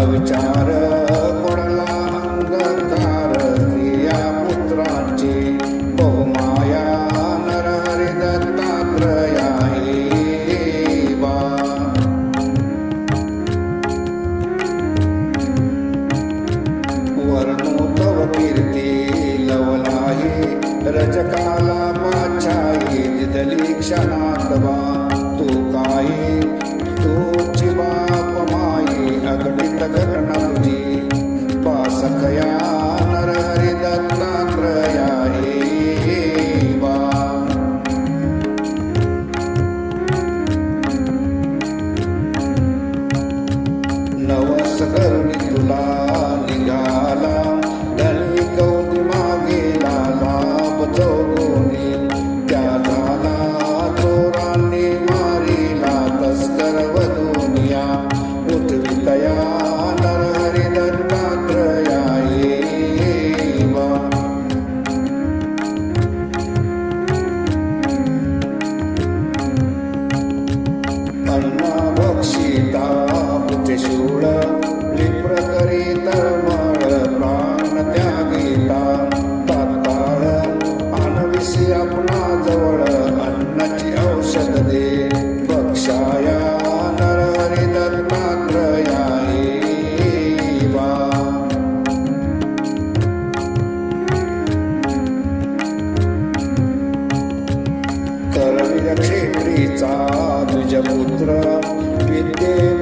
अविचार क्षेत्रीचा द्विजपुत्र विद्ये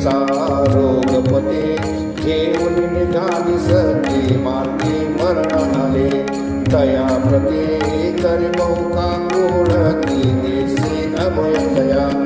चा रोगपते. घेऊन निघाली सती मार्गी मरण आले. तया प्रते करी नौका कोणती देशी अमयतया